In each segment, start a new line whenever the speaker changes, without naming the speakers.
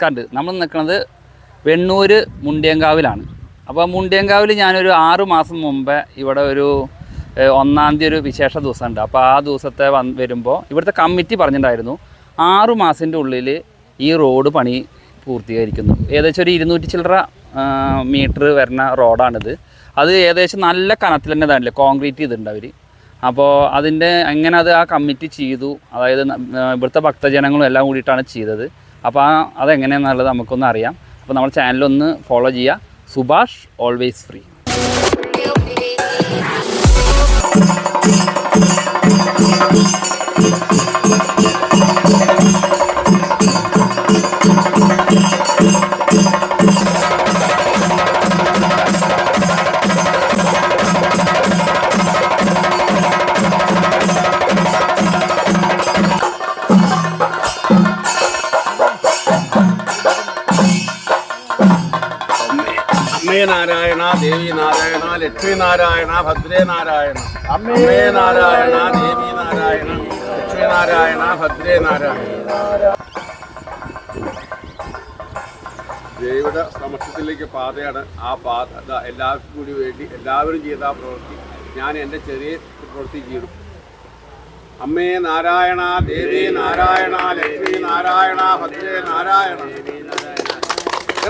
നമസ്കാരം നമ്മൾ നിൽക്കുന്നത് വെണ്ണൂർ മുണ്ടിയങ്കാവിലാണ് അപ്പോൾ മുണ്ടിയങ്കാവിൽ ഞാനൊരു ആറു മാസം മുമ്പേ ഇവിടെ ഒരു ഒന്നാം തീയതി ഒരു വിശേഷ ദിവസമുണ്ട്. അപ്പോൾ ആ ദിവസത്തെ വന്ന് വരുമ്പോൾ ഇവിടുത്തെ കമ്മിറ്റി പറഞ്ഞിട്ടുണ്ടായിരുന്നു ആറു മാസത്തിന്റെ ഉള്ളിൽ ഈ റോഡ് പണി പൂർത്തീകരിക്കുന്നു. ഏകദേശം ഒരു ഇരുന്നൂറ്റി ചില്ലറ മീറ്റർ വരുന്ന റോഡാണിത്. അത് ഏകദേശം നല്ല കനത്തിൽ തന്നെ ഇതാണല്ലേ കോൺക്രീറ്റ് ചെയ്തിട്ടുണ്ട് അവർ അപ്പോൾ അതിന്റെ എങ്ങനെ അത് ആ കമ്മിറ്റി ചെയ്തു അതായത് ഇവിടുത്തെ ഭക്തജനങ്ങളും എല്ലാം കൂടിയിട്ടാണ് ചെയ്തത്. അപ്പോൾ ആ അതെങ്ങനെയാണെന്നുള്ളത് നമുക്കൊന്ന് അറിയാം. അപ്പോൾ നമ്മൾ ചാനലൊന്ന് ഫോളോ ചെയ്യുക. സുഭാഷ് ഓൾവേസ് ഫ്രീ
അമ്മേ നാരായണ ദേവി നാരായണ ലക്ഷ്മി നാരായണ ഭദ്രേ നാരായണ. അമ്മേ നാരായണ ദേവി നാരായണ ലക്ഷ്മി നാരായണ ഭദ്രേ നാരായണ. ദേവിയുടെ സമക്ഷത്തിലേക്ക് പാതയാണ് ആ പാത. എല്ലാവർക്കും കൂടി വേണ്ടി എല്ലാവരും ചെയ്ത ആ പ്രവൃത്തി. ഞാൻ എന്റെ ചെറിയ പ്രവൃത്തി ചെയ്തു അമ്മേ നാരായണ ദേവി നാരായണ ലക്ഷ്മി നാരായണ ഭദ്രേ നാരായണ.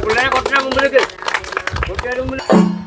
പിള്ളേരെ കുറച്ചു മുമ്പിലേക്ക്. കുറച്ചു മുമ്പിൽ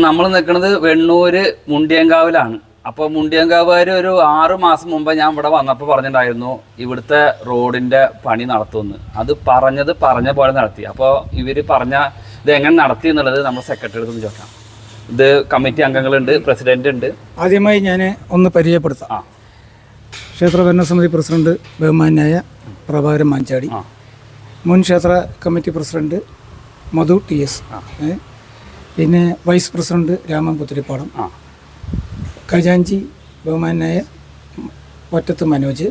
അപ്പോൾ നമ്മൾ നിൽക്കുന്നത് വെണ്ണൂര് മുണ്ടിയങ്കാവിലാണ്. അപ്പോൾ മുണ്ടിയങ്കാവുകാർ ഒരു ആറു മാസം മുമ്പ് ഞാൻ ഇവിടെ വന്നപ്പോൾ പറഞ്ഞിട്ടുണ്ടായിരുന്നു ഇവിടുത്തെ റോഡിന്റെ പണി നടത്തുമെന്ന്. അത് പറഞ്ഞത് പറഞ്ഞ പോലെ നടത്തി. അപ്പോൾ ഇവർ പറഞ്ഞ ഇത് എങ്ങനെ നടത്തി എന്നുള്ളത് നമ്മൾ സെക്രട്ടറി അടുത്ത് ചോദിക്കാം. ഇത് കമ്മിറ്റി അംഗങ്ങളുണ്ട് പ്രസിഡന്റ് ഉണ്ട്
ആദ്യമായി ഞാൻ ഒന്ന് പരിചയപ്പെടുത്താം.
ആ.
ക്ഷേത്ര ഭരണസമിതി പ്രസിഡന്റ് ബഹുമാനായ പ്രഭാകരൻ മാഞ്ചാടി. മുൻ ക്ഷേത്ര committee president Madhu T S? പിന്നെ വൈസ് പ്രസിഡന്റ് രാമൻ പുത്തിരിപ്പാടം. ഖജാഞ്ചി ബഹുമാനായ ഒറ്റത്ത് മനോജ്.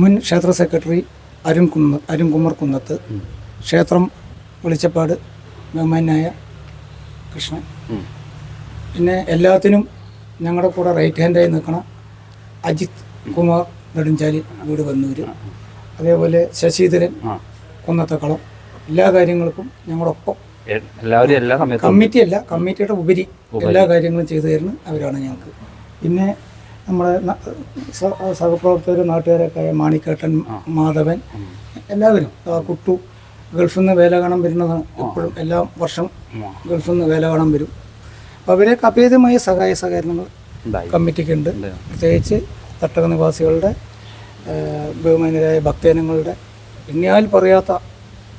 മുൻ ക്ഷേത്ര സെക്രട്ടറി അരുൺ കുന്ന അരുൺകുമാർ കുന്നത്ത്. ക്ഷേത്രം വെളിച്ചപ്പാട് ബഹുമാനായ കൃഷ്ണൻ. പിന്നെ എല്ലാത്തിനും ഞങ്ങളുടെ കൂടെ റൈറ്റ് ഹാൻഡായി നിൽക്കണം അജിത് കുമാർ നെടുഞ്ചാലി വീട് വന്നൂര്. അതേപോലെ ശശിധരൻ കുന്നത്തക്കളം. എല്ലാ കാര്യങ്ങൾക്കും ഞങ്ങളൊപ്പം
എല്ലാവരും എല്ലാ സമയത്തും
കമ്മിറ്റി അല്ല കമ്മിറ്റിയുടെ ഉപരി എല്ലാ കാര്യങ്ങളും ചെയ്തു തരുന്ന അവരാണ് ഞങ്ങൾക്ക്. പിന്നെ നമ്മുടെ സഹപ്രവർത്തകർ നാട്ടുകാരൊക്കെ ആയ മാണിക്കേട്ടൻ മാധവൻ എല്ലാവരും കുട്ടു ഗൾഫിൽ നിന്ന് വേല കാണാൻ വരുന്നത് എപ്പോഴും എല്ലാ വർഷം ഗൾഫിൽ നിന്ന് വേല കാണാൻ വരും. അപ്പോൾ അവരെയൊക്കെ അഭേദമായ സഹായ സഹകരണങ്ങൾ കമ്മിറ്റിക്കുണ്ട്. പ്രത്യേകിച്ച് തട്ടക നിവാസികളുടെ ബഹുമാനരായ ഭക്തജനങ്ങളുടെ പിന്നെ പറയാത്ത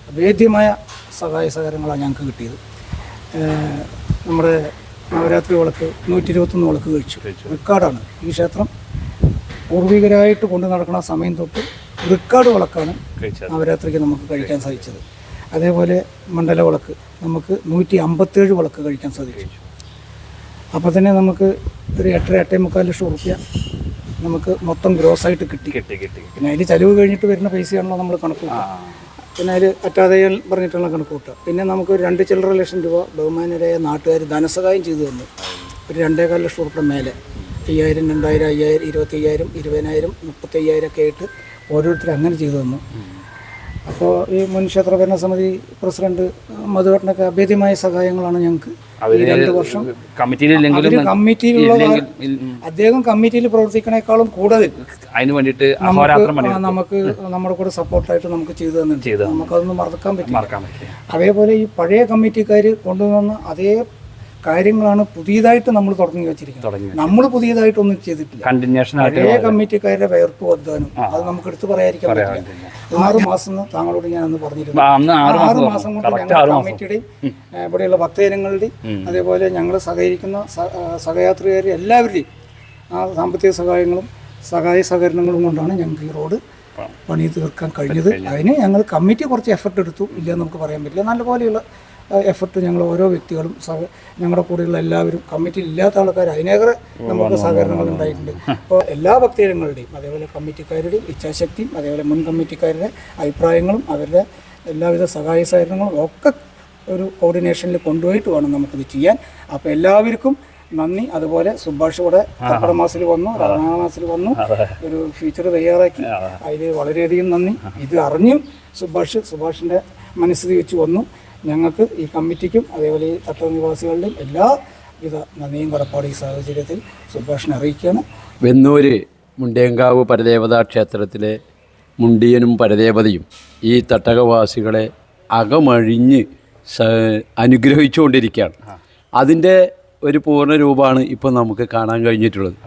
അഭേദ്യമായ സഹായ സഹകരണങ്ങളാണ് ഞങ്ങൾക്ക് കിട്ടിയത്. നമ്മുടെ നവരാത്രി വിളക്ക് നൂറ്റി ഇരുപത്തൊന്ന് വിളക്ക് കഴിച്ചു. റെക്കാർഡാണ്. ഈ ക്ഷേത്രം പൂർവികരായിട്ട് കൊണ്ടു നടക്കുന്ന സമയം തൊട്ട് റെക്കാർഡ് വിളക്കാണ് നവരാത്രിക്ക് നമുക്ക് കഴിക്കാൻ സാധിച്ചത്. അതേപോലെ മണ്ഡല വിളക്ക് നമുക്ക് നൂറ്റി അമ്പത്തേഴ് വിളക്ക് കഴിക്കാൻ സാധിച്ചു. അപ്പോൾ തന്നെ നമുക്ക് ഒരു എട്ടര എട്ടേ മുക്കാൽ ലക്ഷം റുപ്യ നമുക്ക് മൊത്തം ഗ്രോസ് ആയിട്ട് കിട്ടി.
കിട്ടി കിട്ടി
പിന്നെ അതിൽ ചിലവ് കഴിഞ്ഞിട്ട് വരുന്ന പൈസയാണല്ലോ നമ്മൾ കണക്ക് പിന്നെ അതിൽ അറ്റാതെയാൽ പറഞ്ഞിട്ടുള്ള കണക്ക് കൂട്ടുക പിന്നെ നമുക്ക് ഒരു രണ്ട് ചില്ലറ ലക്ഷം രൂപ ബഹുമാനരായ നാട്ടുകാർ ധനസഹായം ചെയ്തു തന്നു. ഒരു രണ്ടേകാൽ ലക്ഷം രൂപ മേലെ. അയ്യായിരം രണ്ടായിരം അയ്യായിരം ഇരുപത്തി അയ്യായിരം ഇരുപതിനായിരം മുപ്പത്തി അയ്യായിരം ഒക്കെ ആയിട്ട് ഓരോരുത്തർ അങ്ങനെ ചെയ്തു തന്നു. അപ്പോൾ ഈ മുൻ ക്ഷേത്ര ഭരണസമിതി പ്രസിഡന്റ് മധുവേട്ടനൊക്കെ അഭേദ്യമായ സഹായങ്ങളാണ് ഞങ്ങൾക്ക് അദ്ദേഹം കമ്മിറ്റിയിൽ പ്രവർത്തിക്കണേക്കാളും കൂടുതൽ
അതിന് വേണ്ടിയിട്ട് പണി
നമുക്ക് നമ്മുടെ കൂടെ സപ്പോർട്ടായിട്ട് നമുക്ക് ചെയ്തു തന്നിട്ടുണ്ട്. നമുക്കതൊന്നും മറക്കാൻ
പറ്റും
അതേപോലെ ഈ പഴയ കമ്മിറ്റിക്കാർ കൊണ്ടുവന്ന അതേ കാര്യങ്ങളാണ് പുതിയതായിട്ട് നമ്മൾ തുടങ്ങി വെച്ചിരിക്കുന്നത്. നമ്മൾ പുതിയതായിട്ടൊന്നും ചെയ്തിട്ടില്ല.
കണ്ടിന്യൂഷൻ
പഴയ കമ്മിറ്റിക്കാരുടെ വയർപ്പ് വധാനും അത് നമുക്ക് എടുത്തു പറയാതിരിക്കാൻ പറ്റില്ല. ആറ് മാസം താങ്കളോട് ഞാൻ അന്ന് പറഞ്ഞിരുന്നു
ആറു മാസം
കൊണ്ട്
ഞങ്ങളുടെ
ഞങ്ങൾ കമ്മിറ്റിയുടെയും ഇവിടെയുള്ള ഭക്തജനങ്ങളുടെയും അതേപോലെ ഞങ്ങൾ സഹകരിക്കുന്ന സ- സഹയാത്രികർ എല്ലാവരുടെയും ആ സാമ്പത്തിക സഹായങ്ങളും സഹായ സഹകരണങ്ങളും കൊണ്ടാണ് ഞങ്ങൾക്ക് ഈ റോഡ് പണി തീർക്കാൻ കഴിഞ്ഞത്. അതിന് ഞങ്ങൾ കമ്മിറ്റി കുറച്ച് എഫർട്ട് എടുത്തു. ഇല്ലെന്ന് നമുക്ക് പറയാൻ പറ്റില്ല. നല്ലപോലെയുള്ള എഫർട്ട് ഞങ്ങൾ ഓരോ വ്യക്തികളും സഹ ഞങ്ങളുടെ കൂടെയുള്ള എല്ലാവരും കമ്മിറ്റിയിൽ ഇല്ലാത്ത ആൾക്കാർ അതിനേറെ നമുക്ക് സഹകരണങ്ങൾ ഉണ്ടായിട്ടുണ്ട്. അപ്പോൾ എല്ലാ ഭക്തജനങ്ങളുടെയും അതേപോലെ കമ്മിറ്റിക്കാരുടെയും ഇച്ഛാശക്തിയും അതേപോലെ മുൻ കമ്മിറ്റിക്കാരുടെ അഭിപ്രായങ്ങളും അവരുടെ എല്ലാവിധ സഹായ സഹകരണങ്ങളും ഒക്കെ ഒരു കോർഡിനേഷനിൽ കൊണ്ടുപോയിട്ട് വേണം നമുക്കിത് ചെയ്യാൻ. അപ്പോൾ എല്ലാവർക്കും നന്ദി. അതുപോലെ സുഭാഷ് കൂടെ മാസത്തിൽ വന്നു മാസത്തിൽ വന്നു. ഒരു ഫീച്ചർ തയ്യാറാക്കി. അതിൽ വളരെയധികം നന്ദി. ഇത് അറിഞ്ഞും സുഭാഷ് സുഭാഷിന്റെ മനസ്സിൽ വെച്ച് വന്നു. ഞങ്ങൾക്ക് ഈ കമ്മിറ്റിക്കും അതേപോലെ ഈ തട്ട എല്ലാ വിധ നന്ദിയും കടപ്പാട് ഈ സാഹചര്യത്തിൽ സുഭാഷിനെ അറിയിക്കുകയാണ്.
വെന്നൂര് മുണ്ടേങ്കാവ് പരദേവതാ ക്ഷേത്രത്തിലെ മുണ്ടിയനും പരദേവതയും ഈ തട്ടകവാസികളെ അകമഴിഞ്ഞ് അനുഗ്രഹിച്ചുകൊണ്ടിരിക്കുകയാണ്. അതിന്റെ ഒരു പൂർണ രൂപമാണ് ഇപ്പോൾ നമുക്ക് കാണാൻ കഴിഞ്ഞിട്ടുള്ളത്.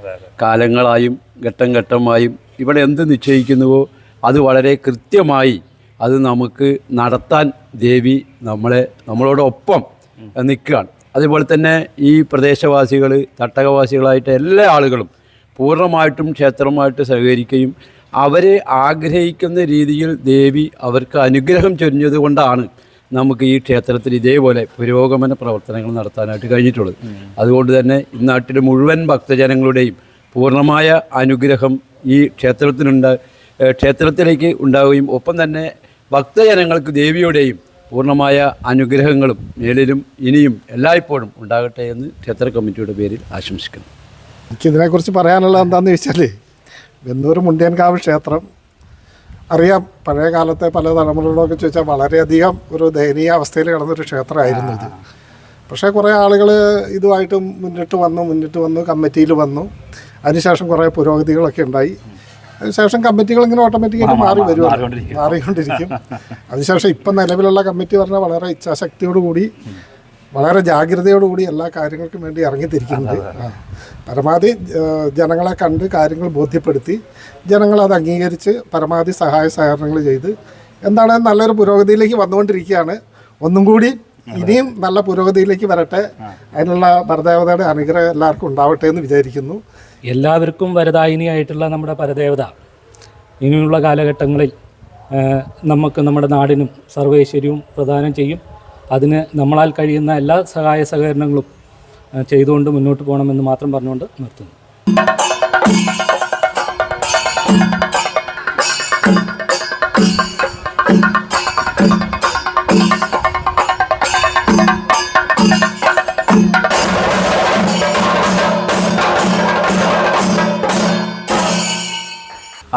കാലങ്ങളായും ഘട്ടം ഘട്ടമായും ഇവിടെ എന്ത് നിശ്ചയിക്കുന്നുവോ അത് വളരെ കൃത്യമായി അത് നമുക്ക് നടത്താൻ ദേവി നമ്മളെ നമ്മളോടൊപ്പം നിൽക്കുകയാണ്. അതുപോലെ തന്നെ ഈ പ്രദേശവാസികൾ തട്ടകവാസികളായിട്ട് എല്ലാ ആളുകളും പൂർണമായിട്ടും ക്ഷേത്രമായിട്ട് സഹകരിക്കുകയും അവരെ ആഗ്രഹിക്കുന്ന രീതിയിൽ ദേവി അവർക്ക് അനുഗ്രഹം ചൊരിഞ്ഞത് കൊണ്ടാണ് നമുക്ക് ഈ ക്ഷേത്രത്തിൽ ഇതേപോലെ പുരോഗമന പ്രവർത്തനങ്ങൾ നടത്താനായിട്ട് കഴിഞ്ഞിട്ടുള്ളത്. അതുകൊണ്ട് തന്നെ നാട്ടിലെ മുഴുവൻ ഭക്തജനങ്ങളുടെയും പൂർണമായ അനുഗ്രഹം ഈ ക്ഷേത്രത്തിനുണ്ട് ക്ഷേത്രത്തിലേക്ക് ഉണ്ടാവുകയും ഒപ്പം തന്നെ ഭക്തജനങ്ങൾക്ക് ദേവിയുടെയും പൂർണമായ അനുഗ്രഹങ്ങളും മേലിലും ഇനിയും എല്ലായ്പ്പോഴും ഉണ്ടാകട്ടെ എന്ന് ക്ഷേത്ര കമ്മിറ്റിയുടെ പേരിൽ ആശംസിക്കുന്നു.
എനിക്കിതിനെക്കുറിച്ച് പറയാനുള്ളത് എന്താണെന്ന് ചോദിച്ചാൽ വെന്നൂർ മുണ്ടിയൻകാവ് ക്ഷേത്രം അറിയാം പഴയ കാലത്തെ പല തലമുറകളൊക്കെ ചോദിച്ചാൽ വളരെയധികം ഒരു ദയനീയ അവസ്ഥയിൽ കിടന്നൊരു ക്ഷേത്രമായിരുന്നു ഇത്. പക്ഷേ കുറേ ആളുകൾ ഇതുമായിട്ട് മുന്നിട്ട് വന്നു മുന്നിട്ട് വന്നു കമ്മിറ്റിയിൽ വന്നു. അതിനുശേഷം കുറേ പുരോഗതികളൊക്കെ ഉണ്ടായി. അതിനുശേഷം കമ്മിറ്റികൾ ഇങ്ങനെ ഓട്ടോമാറ്റിക്കായിട്ട് മാറി വരുവാണ്. മാറിക്കൊണ്ടിരിക്കും. അതിനുശേഷം ഇപ്പം നിലവിലുള്ള കമ്മിറ്റി പറഞ്ഞാൽ വളരെ ഇച്ഛാശക്തിയോടുകൂടി വളരെ ജാഗ്രതയോടുകൂടി എല്ലാ കാര്യങ്ങൾക്കും വേണ്ടി ഇറങ്ങിത്തിരിക്കുന്നത്. പരമാവധി ജനങ്ങളെ കണ്ട് കാര്യങ്ങൾ ബോധ്യപ്പെടുത്തി ജനങ്ങൾ അത് അംഗീകരിച്ച് പരമാവധി സഹായ സഹകരണങ്ങൾ ചെയ്ത് എന്താണ് നല്ലൊരു പുരോഗതിയിലേക്ക് വന്നുകൊണ്ടിരിക്കുകയാണ്. ഒന്നും കൂടി ഇനിയും നല്ല പുരോഗതിയിലേക്ക് വരട്ടെ. അതിനുള്ള ഭരദേവതയുടെ അനുഗ്രഹം എല്ലാവർക്കും ഉണ്ടാവട്ടെ എന്ന് വിചാരിക്കുന്നു.
എല്ലാവർക്കും വരദായിനിയായിട്ടുള്ള നമ്മുടെ പരദേവത. ഇനിയുള്ള കാലഘട്ടങ്ങളിൽ നമുക്ക് നമ്മുടെ നാടിനും സർവേശ്വരിയും പ്രദാനം ചെയ്യും. അതിന് നമ്മളാൽ കഴിയുന്ന എല്ലാ സഹായ സഹകരണങ്ങളും ചെയ്തുകൊണ്ട് മുന്നോട്ട് പോകണമെന്ന് മാത്രം പറഞ്ഞുകൊണ്ട് നിർത്തുന്നു.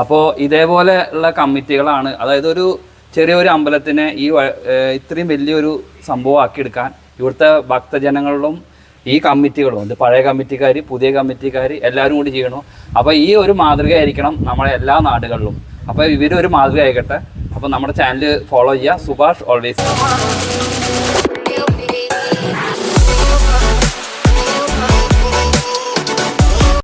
അപ്പോൾ ഇതേപോലെ ഉള്ള കമ്മിറ്റികളാണ്. അതായത് ഒരു ചെറിയൊരു അമ്പലത്തിനെ ഈ ഇത്രയും വലിയൊരു സംഭവം ആക്കിയെടുക്കാൻ ഇവിടുത്തെ ഭക്തജനങ്ങളിലും ഈ കമ്മിറ്റികളും ഉണ്ട് പഴയ കമ്മിറ്റിക്കാർ പുതിയ കമ്മിറ്റിക്കാർ എല്ലാവരും കൂടി ചെയ്യണം. അപ്പോൾ ഈ ഒരു മാതൃകയായിരിക്കണം നമ്മളെ എല്ലാ നാടുകളിലും. അപ്പോൾ ഇവരൊരു മാതൃക ആയിക്കട്ടെ അപ്പോൾ നമ്മുടെ ചാനൽ ഫോളോ ചെയ്യുക. സുഭാഷ് ഓൾവേസ്.